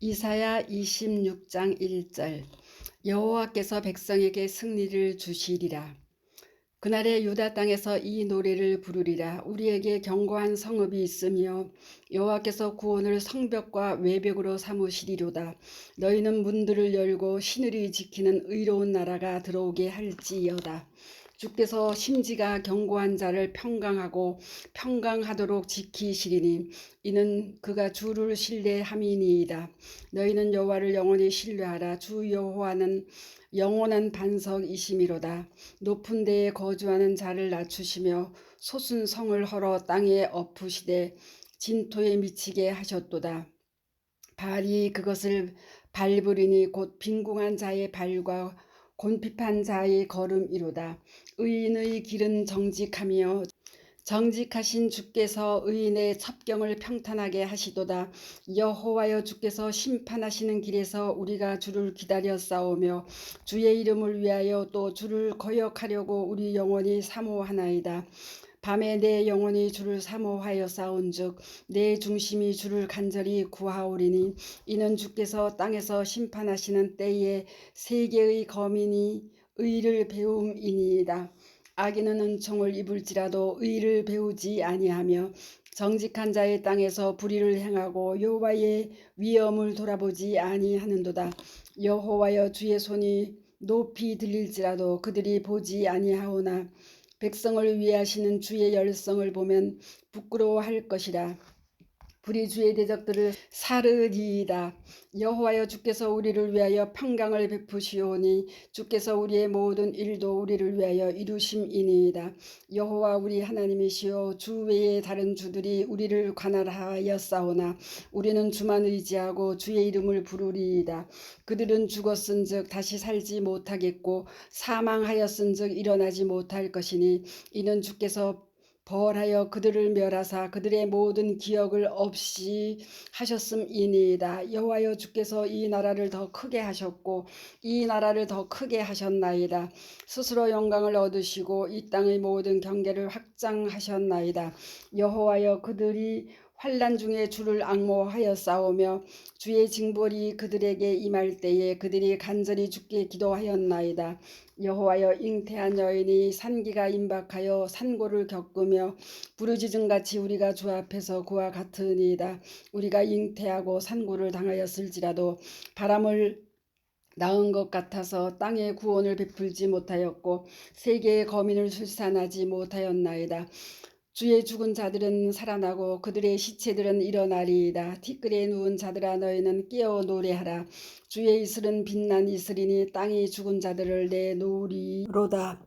이사야 26장 1절 여호와께서 백성에게 승리를 주시리라. 그날에 유다 땅에서 이 노래를 부르리라. 우리에게 견고한 성읍이 있으며 여호와께서 구원을 성벽과 외벽으로 삼으시리로다. 너희는 문들을 열고 시늘이 지키는 의로운 나라가 들어오게 할지어다. 주께서 심지가 견고한 자를 평강하고 평강하도록 지키시리니 이는 그가 주를 신뢰함이니이다. 너희는 여호와를 영원히 신뢰하라. 주 여호와는 영원한 반석이심이로다. 높은 데에 거주하는 자를 낮추시며 솟은 성을 헐어 땅에 엎으시되 진토에 미치게 하셨도다. 발이 그것을 밟으리니 곧 빈궁한 자의 발과 곤핍한 자의 걸음이로다. 의인의 길은 정직하며 정직하신 주께서 의인의 첩경을 평탄하게 하시도다. 여호와여 주께서 심판하시는 길에서 우리가 주를 기다려 싸우며 주의 이름을 위하여 또 주를 거역하려고 우리 영원히 사모하나이다. 밤에 내 영혼이 주를 사모하여 싸운즉 내 중심이 주를 간절히 구하오리니 이는 주께서 땅에서 심판하시는 때에 세계의 거민이 의를 배움이니이다. 악인은 은총을 입을지라도 의를 배우지 아니하며 정직한 자의 땅에서 불의를 행하고 여호와의 위엄을 돌아보지 아니하는도다. 여호와여 주의 손이 높이 들릴지라도 그들이 보지 아니하오나 백성을 위하시는 주의 열성을 보면 부끄러워할 것이라. 불이 주의 대적들을 사르리이다. 여호와여 주께서 우리를 위하여 평강을 베푸시오니 주께서 우리의 모든 일도 우리를 위하여 이루심이니이다. 여호와 우리 하나님이시여 주 외에 다른 주들이 우리를 관할하여 싸우나 우리는 주만 의지하고 주의 이름을 부르리이다. 그들은 죽었은즉 다시 살지 못하겠고 사망하였은즉 일어나지 못할 것이니 이는 주께서 벌하여 그들을 멸하사 그들의 모든 기억을 없이 하셨음이니이다. 여호와여 주께서 이 나라를 더 크게 하셨고 이 나라를 더 크게 하셨나이다. 스스로 영광을 얻으시고 이 땅의 모든 경계를 확장하셨나이다. 여호와여 그들이 환란 중에 주를 악모하여 싸우며 주의 징벌이 그들에게 임할 때에 그들이 간절히 주께 기도하였나이다. 여호와여 잉태한 여인이 산기가 임박하여 산고를 겪으며 부르짖음 같이 우리가 주 앞에서 그와 같으니이다. 우리가 잉태하고 산고를 당하였을지라도 바람을 낳은 것 같아서 땅에 구원을 베풀지 못하였고 세계의 거민을 출산하지 못하였나이다. 주의 죽은 자들은 살아나고 그들의 시체들은 일어나리이다. 티끌에 누운 자들아 너희는 깨어 노래하라. 주의 이슬은 빛난 이슬이니 땅이 죽은 자들을 내놓으리로다.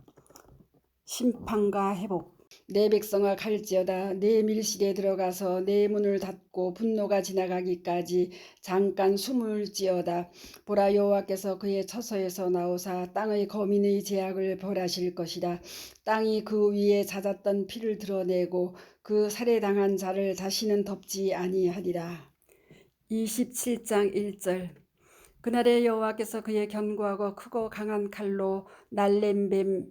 심판과 회복 내 백성아 갈지어다. 내 밀실에 들어가서 내 문을 닫고 분노가 지나가기까지 잠깐 숨을지어다. 보라 여호와께서 그의 처소에서 나오사 땅의 거민의 제약을 벌하실 것이다. 땅이 그 위에 잦았던 피를 드러내고 그 살해당한 자를 다시는 덮지 아니하리라. 27장 1절. 그날에 여호와께서 그의 견고하고 크고 강한 칼로 날렘 뱀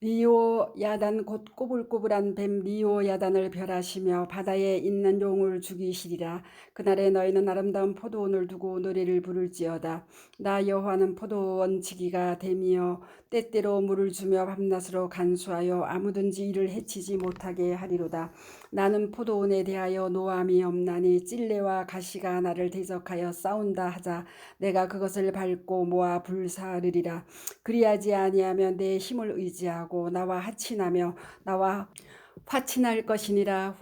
리오 야단 곧 꼬불꼬불한 뱀 리오 야단을 별하시며 바다에 있는 용을 죽이시리라. 그날에 너희는 아름다운 포도원을 두고 노래를 부를지어다. 나 여호와는 포도원 지기가 되며 때때로 물을 주며 밤낮으로 간수하여 아무든지 이를 해치지 못하게 하리로다. 나는 포도원에 대하여 노함이 없나니 찔레와 가시가 나를 대적하여 싸운다 하자 내가 그것을 밟고 모아 불사르리라. 그리하지 아니하면 내 힘을 의지하고 하고 나와 하친하며 나와 화친할 것이니라.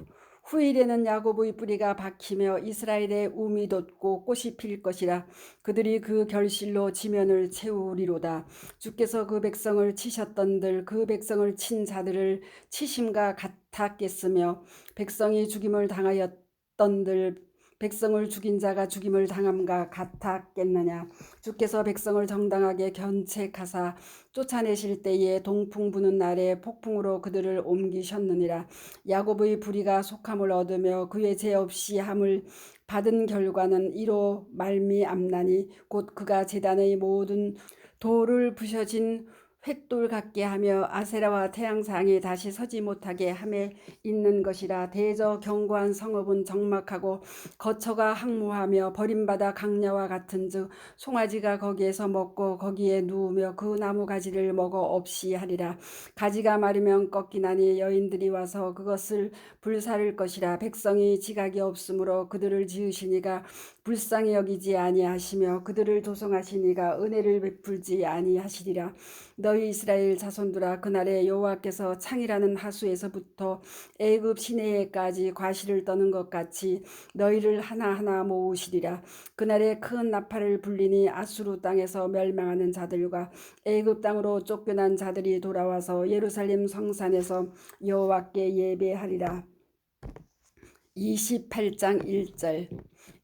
후일에는 야곱의 뿌리가 박히며 이스라엘의 움이 돋고 꽃이 필 것이라. 그들이 그 결실로 지면을 채우리로다. 주께서 그 백성을 치셨던들 그 백성을 친 자들을 치심과 같았겠으며 백성이 죽임을 당하였던들 백성을 죽인 자가 죽임을 당함과 같았겠느냐? 주께서 백성을 정당하게 견책하사 쫓아내실 때에 동풍 부는 날에 폭풍으로 그들을 옮기셨느니라. 야곱의 불의가 속함을 얻으며 그의 죄 없이 함을 받은 결과는 이로 말미암나니 곧 그가 재단의 모든 돌을 부셔진 횃돌 같게 하며 아세라와 태양상이 다시 서지 못하게 함에 있는 것이라 대저 견고한 성읍은 적막하고 거처가 항모하며 버림받아 강야와 같은즉 송아지가 거기에서 먹고 거기에 누우며 그 나무 가지를 먹어 없이 하리라. 가지가 마르면 꺾이나니 여인들이 와서 그것을 불사를 것이라. 백성이 지각이 없으므로 그들을 지으시니가 불쌍히 여기지 아니하시며 그들을 조성하시니가 은혜를 베풀지 아니하시리라 너희 이스라엘 자손들아 그날에 여호와께서 창이라는 하수에서부터 애굽 시내에까지 과실을 떠는 것 같이 너희를 하나하나 모으시리라. 그날에 큰 나팔을 불리니 아수르 땅에서 멸망하는 자들과 애굽 땅으로 쫓겨난 자들이 돌아와서 예루살렘 성산에서 여호와께 예배하리라. 28장 1절.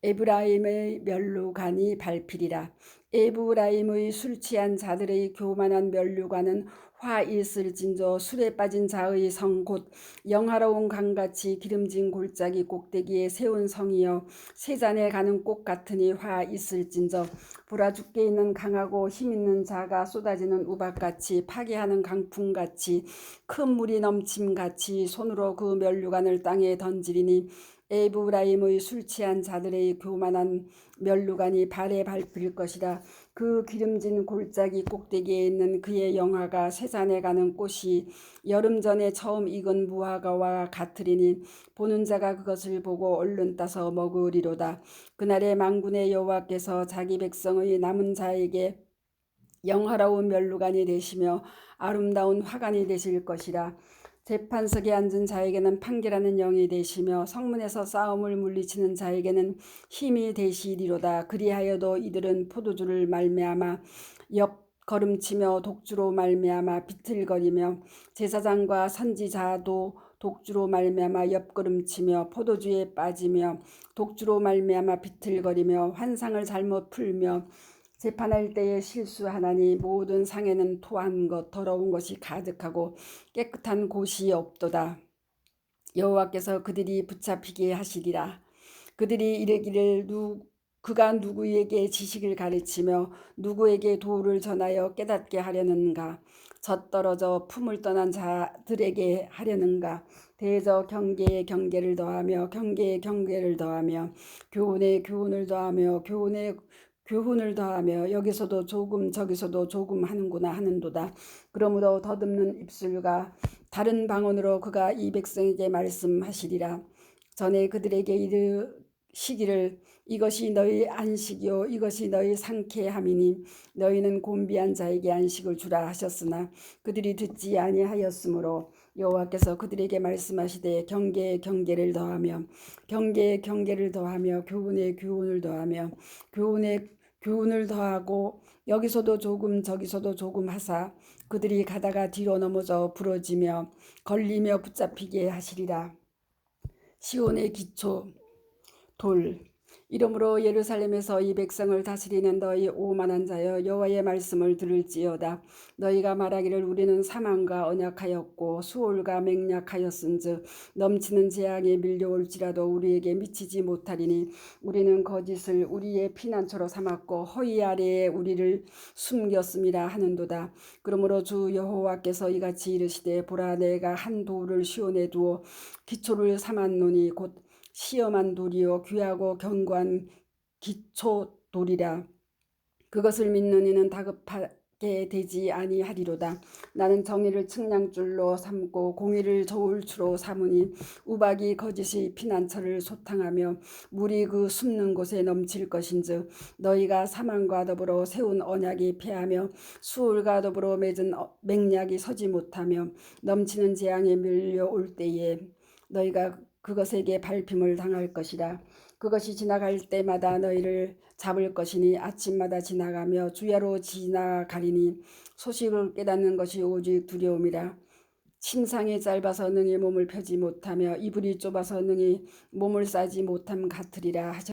에브라임의 멸루간이 밟히리라 에브라임의 술 취한 자들의 교만한 멸류관은 화 있을진저 술에 빠진 자의 성 곧 영화로운 강같이 기름진 골짜기 꼭대기에 세운 성이여 세잔에 가는 꽃 같으니 화 있을진저 보라 죽게 있는 강하고 힘 있는 자가 쏟아지는 우박같이 파괴하는 강풍같이 큰 물이 넘침같이 손으로 그 멸류관을 땅에 던지리니 에브라임의 술 취한 자들의 교만한 멸루간이 발에 밟힐 것이라 그 기름진 골짜기 꼭대기에 있는 그의 영화가 세잔에 가는 꽃이 여름 전에 처음 익은 무화과와 같으리니 보는 자가 그것을 보고 얼른 따서 먹으리로다. 그날에 망군의 여호와께서 자기 백성의 남은 자에게 영화로운 멸루간이 되시며 아름다운 화관이 되실 것이라 재판석에 앉은 자에게는 판결하는 영이 되시며 성문에서 싸움을 물리치는 자에게는 힘이 되시리로다. 그리하여도 이들은 포도주를 말미암아 옆 걸음치며 독주로 말미암아 비틀거리며 제사장과 선지자도 독주로 말미암아 옆걸음치며 포도주에 빠지며 독주로 말미암아 비틀거리며 환상을 잘못 풀며 재판할 때에 실수하나니 모든 상에는 토한 것 더러운 것이 가득하고 깨끗한 곳이 없도다. 여호와께서 그들이 붙잡히게 하시리라. 그들이 이르기를 누 그가 누구에게 지식을 가르치며 누구에게 도를 전하여 깨닫게 하려는가 젖떨어져 품을 떠난 자들에게 하려는가 대저 경계에 경계를 더하며 경계에 경계를 더하며 교훈에 교훈을 더하며 교훈에 교훈을 더하며 여기서도 조금 저기서도 조금 하는구나 하는도다. 그러므로 더듬는 입술과 다른 방언으로 그가 이 백성에게 말씀하시리라. 전에 그들에게 이르시기를 이것이 너희 안식이요 이것이 너희 상쾌함이니 너희는 곤비한 자에게 안식을 주라 하셨으나 그들이 듣지 아니하였으므로 여호와께서 그들에게 말씀하시되 경계에 경계를 더하며 경계에 경계를 더하며 교훈에 교훈을 더하며 교훈에 교훈을 더하고 여기서도 조금 저기서도 조금 하사 그들이 가다가 뒤로 넘어져 부러지며 걸리며 붙잡히게 하시리라. 시온의 기초 돌 이러므로 예루살렘에서 이 백성을 다스리는 너희 오만한 자여 여호와의 말씀을 들을지어다. 너희가 말하기를 우리는 사망과 언약하였고 수월과 맹약하였은즉 넘치는 재앙이 밀려올지라도 우리에게 미치지 못하리니 우리는 거짓을 우리의 피난처로 삼았고 허위 아래에 우리를 숨겼습니다 하는도다. 그러므로 주 여호와께서 이같이 이르시되 보라 내가 한 돌을 시온에 두어 기초를 삼았노니 곧 시험한 돌이요 귀하고 견고한 기초 돌이라. 그것을 믿는 이는 다급하게 되지 아니하리로다. 나는 정의를 측량줄로 삼고 공의를 저울추로 삼으니 우박이 거짓이 피난처를 소탕하며 물이 그 숨는 곳에 넘칠 것인즉 너희가 사망과 더불어 세운 언약이 패하며 수울과 더불어 맺은 어, 맹약이 서지 못하며 넘치는 재앙에 밀려올 때에 너희가 그것에게 밟힘을 당할 것이라. 그것이 지나갈 때마다 너희를 잡을 것이니 아침마다 지나가며 주야로 지나가리니 소식을 깨닫는 것이 오직 두려움이라. 침상이 짧아서 능히 몸을 펴지 못하며 이불이 좁아서 능히 몸을 싸지 못함 같으리라 하셨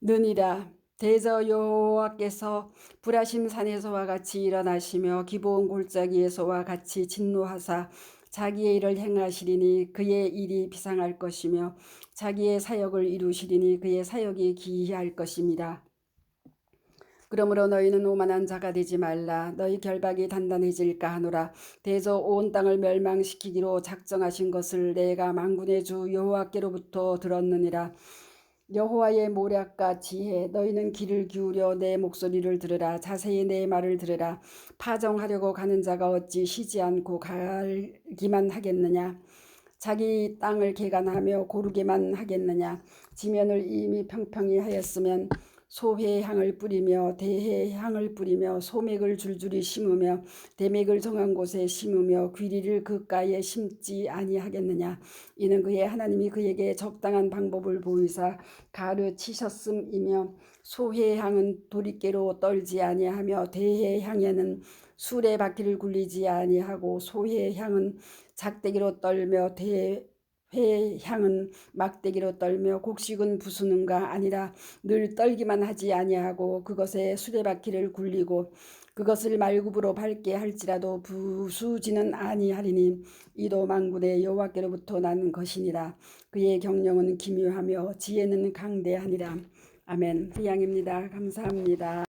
느니라. 대저 여호와께서 불하심 산에서와 같이 일어나시며 기본 골짜기에서와 같이 진노하사 자기의 일을 행하시리니 그의 일이 비상할 것이며 자기의 사역을 이루시리니 그의 사역이 기이할 것입니다. 그러므로 너희는 오만한 자가 되지 말라. 너희 결박이 단단해질까 하노라. 대저 온 땅을 멸망시키기로 작정하신 것을 내가 만군의 주 여호와께로부터 들었느니라 여호와의 모략과 지혜 너희는 귀를 기울여 내 목소리를 들으라. 자세히 내 말을 들으라. 파정하려고 가는 자가 어찌 쉬지 않고 갈기만 하겠느냐? 자기 땅을 개간하며 고르게만 하겠느냐? 지면을 이미 평평히 하였으면 소회향을 뿌리며 대해향을 뿌리며 소맥을 줄줄이 심으며 대맥을 정한 곳에 심으며 귀리를 그가에 심지 아니하겠느냐? 이는 그의 하나님이 그에게 적당한 방법을 보이사 가르치셨음이며 소회향은 도리깨로 떨지 아니하며 대해향에는 수레 바퀴를 굴리지 아니하고 소회향은 작대기로 떨며 대 회 향은 막대기로 떨며 곡식은 부수는가 아니라 늘 떨기만 하지 아니하고 그것에 수레바퀴를 굴리고 그것을 말굽으로 밟게 할지라도 부수지는 아니하리니 이도 만군의 여호와께로부터 난 것이니라 그의 경영은 기묘하며 지혜는 강대하니라 아멘. 이양입니다. 감사합니다.